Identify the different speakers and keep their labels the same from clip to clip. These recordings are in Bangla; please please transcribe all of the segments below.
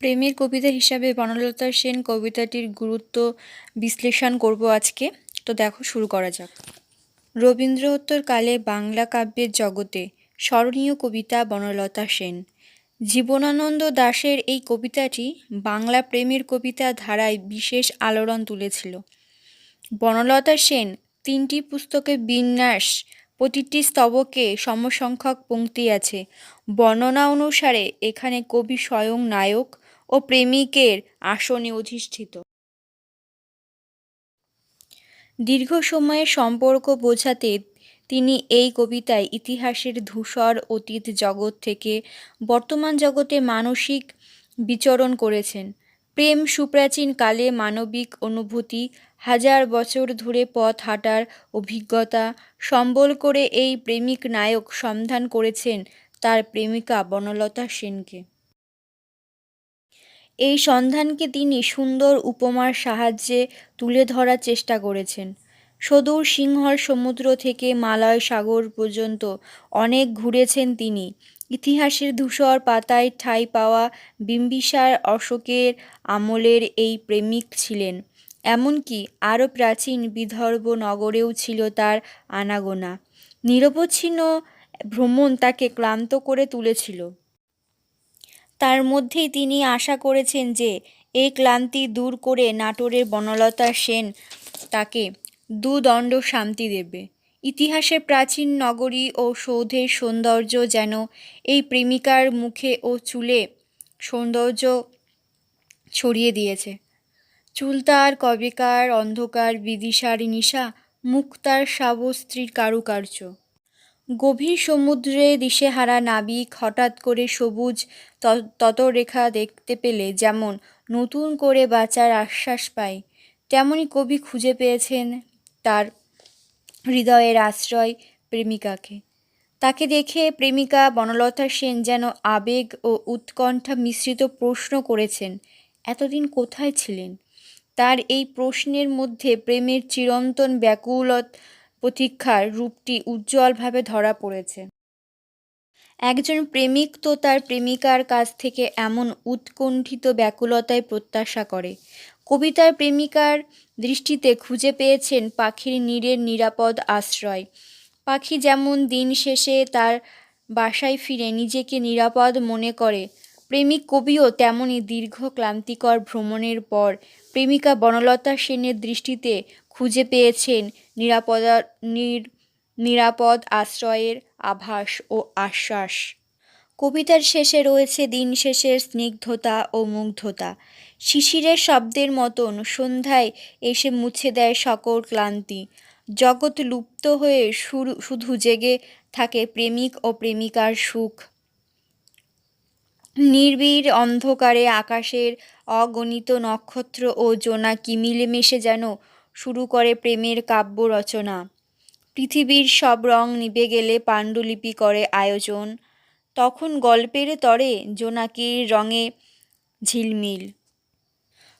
Speaker 1: প্রেমের কবিতা হিসাবে বনলতা সেন কবিতাটির গুরুত্ব বিশ্লেষণ করব আজকে। তো দেখো, শুরু করা যাক। রবীন্দ্রোত্তর কালে বাংলা কাব্যের জগতে স্মরণীয় কবিতা বনলতা সেন। জীবনানন্দ দাশের এই কবিতাটি বাংলা প্রেমের কবিতা ধারায় বিশেষ আলোড়ন তুলেছিল। বনলতা সেন তিনটি পুস্তকে বিন্যাস, প্রতিটি স্তবকে সমসংখ্যক পংক্তি আছে। বর্ণনা অনুসারে এখানে কবি স্বয়ং নায়ক ও প্রেমিকের আসনে অধিষ্ঠিত। দীর্ঘ সময়ের সম্পর্ক বোঝাতে তিনি এই কবিতায় ইতিহাসের ধূসর অতীত জগৎ থেকে বর্তমান জগতে মানসিক বিচরণ করেছেন। প্রেম সুপ্রাচীন কালে মানবিক অনুভূতি, হাজার বছর ধরে পথ হাঁটার অভিজ্ঞতা, সম্বল করে এই প্রেমিক নায়ক সন্ধান করেছেন তার প্রেমিকা বনলতা সেনকে। এই সন্ধানকে তিনি সুন্দর উপমার সাহায্যে তুলে ধরার চেষ্টা করেছেন। সদূর সিংহল সমুদ্র থেকে মালয় সাগর পর্যন্ত অনেক ঘুরেছেন তিনি। ইতিহাসের ধূসর পাতায় ঠাঁই পাওয়া বিম্বিসার অশোকের আমলের এই প্রেমিক ছিলেন। এমনকি আরও প্রাচীন বিদর্ভ নগরেও ছিল তার আনাগোনা। নিরবচ্ছিন্ন ভ্রমণ তাকে ক্লান্ত করে তুলেছিল। তার মধ্যেই তিনি আশা করেছেন যে এই ক্লান্তি দূর করে নাটোরের বনলতা সেন তাকে দুদণ্ড শান্তি দেবে। ইতিহাসের প্রাচীন নগরী ও সৌধের সৌন্দর্য যেন এই প্রেমিকার মুখে ও চুলে সৌন্দর্য ছড়িয়ে দিয়েছে। চুল তার কবেকার, অন্ধকার, বিদিশার নিশা মুক্তার সাবস্ত্রীর কারুকার্য। গভীর সমুদ্রে দিশেহারা নাবিক হঠাৎ করে সবুজ ততরেখা দেখতে পেলে যেমন নতুন করে বাঁচার আশ্বাস পায়, তেমনি কবি খুঁজে পেয়েছেন তার হৃদয়ের আশ্রয় প্রেমিকাকে। তাকে দেখে প্রেমিকা বনলতা সেন যেন আবেগ ও উৎকণ্ঠা মিশ্রিত প্রশ্ন করেছেন, এতদিন কোথায় ছিলেন? তার এই প্রশ্নের মধ্যে প্রেমের চিরন্তন ব্যাকুলত প্রতীক্ষার রূপটি উজ্জ্বলভাবে ধরা পড়েছে। একজন প্রেমিক তো তার প্রেমিকার কাছ থেকে এমন উৎকণ্ঠিত ব্যাকুলতায় প্রত্যাশা করে। কবিতার প্রেমিকার দৃষ্টিতে খুঁজে পেয়েছেন পাখির নীড়ের নিরাপদ আশ্রয়। পাখি যেমন দিন শেষে তার বাসায় ফিরে নিজেকে নিরাপদ মনে করে, প্রেমিক কবিও তেমনই দীর্ঘ ক্লান্তিকর ভ্রমণের পর প্রেমিকা বনলতা সেনের দৃষ্টিতে খুঁজে পেয়েছেন নিরাপদা নিরাপদ আশ্রয়ের আভাস ও আশ্বাস। কবিতার শেষে রয়েছে দিন শেষের স্নিগ্ধতা ও মুগ্ধতা। শিশিরের শব্দের মতন সন্ধ্যায় এসে মুছে দেয় সকল ক্লান্তি। জগৎ লুপ্ত হয়ে শুধু জেগে থাকে প্রেমিক ও প্রেমিকার সুখ। নির্বীর অন্ধকারে আকাশের অগণিত নক্ষত্র ও জোনাকি মিলেমিশে যেন শুরু করে প্রেমের কাব্য রচনা। পৃথিবীর সব রং নিভে গেলে পাণ্ডুলিপি করে আয়োজন। তখন গল্পের তরে জোনাকির রঙে ঝিলমিল।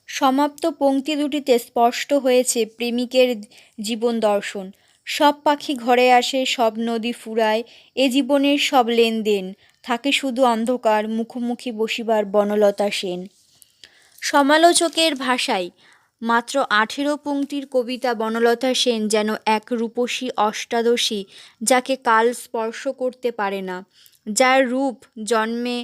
Speaker 1: সমাপ্ত পংক্তি দুটিতে স্পষ্ট হয়েছে প্রেমিকের জীবন দর্শন। সব পাখি ঘরে আসে, সব নদী ফুরায়, এ জীবনের সব লেনদেন। থাকে শুধু অন্ধকার, মুখোমুখি বসিবার বনলতা সেন। সমালোচকের ভাষায় মাত্র আঠেরো পংক্তির কবিতা বনলতা সেন যেন এক রূপসী অষ্টাদশী যাকে কাল স্পর্শ করতে পারে না, যার রূপ জন্মে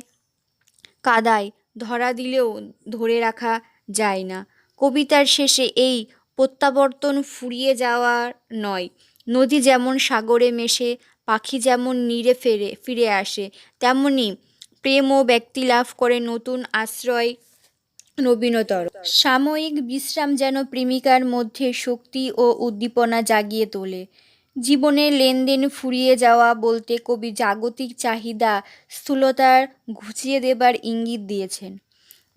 Speaker 1: কাদায় ধরা দিলেও ধরে রাখা যায় না। কবিতার শেষে এই প্রত্যাবর্তন ফুরিয়ে যাওয়ার নয়, নদী যেমন সাগরে মেশে, পাখি যেমন নীড়ে ফেরে, ফিরে আসে, তেমনি প্রেম ও ব্যক্তি লাভ করে নতুন আশ্রয় নবীনতর। সাময়িক বিশ্রাম যেন প্রেমিকার মধ্যে শক্তি ও উদ্দীপনা জাগিয়ে তোলে। জীবনের লেনদেন ফুরিয়ে যাওয়া বলতে কবি জাগতিক চাহিদা স্থূলতার ঘুচিয়ে দেবার ইঙ্গিত দিয়েছেন।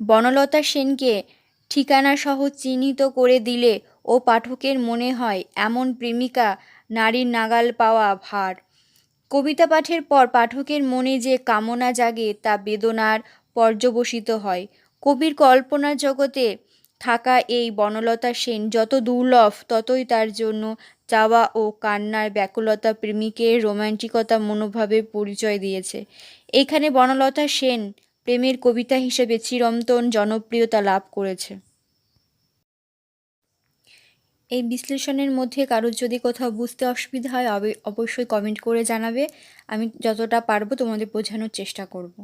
Speaker 1: বনলতা সেনকে ঠিকানাসহ চিহ্নিত করে দিলে ও পাঠকের মনে হয় এমন প্রেমিকা নারীর নাগাল পাওয়া ভার। কবিতা পাঠের পর পাঠকের মনে যে কামনা জাগে তা বেদনার পর্যবসিত হয়। কবির কল্পনার জগতে থাকা এই বনলতা সেন যত দুর্লভ, ততই তার জন্য চাওয়া ও কান্নার ব্যাকুলতা প্রেমিকের রোম্যান্টিকতা মনোভাবে পরিচয় দিয়েছে। এখানে বনলতা সেন প্রেমের কবিতা হিসেবে চিরন্তন জনপ্রিয়তা লাভ করেছে। এই বিশ্লেষণের মধ্যে কারোর যদি কোথাও বুঝতে অসুবিধা হয়, অবশ্যই কমেন্ট করে জানাবে। আমি যতটা পারব তোমাদের বোঝানোর চেষ্টা করব।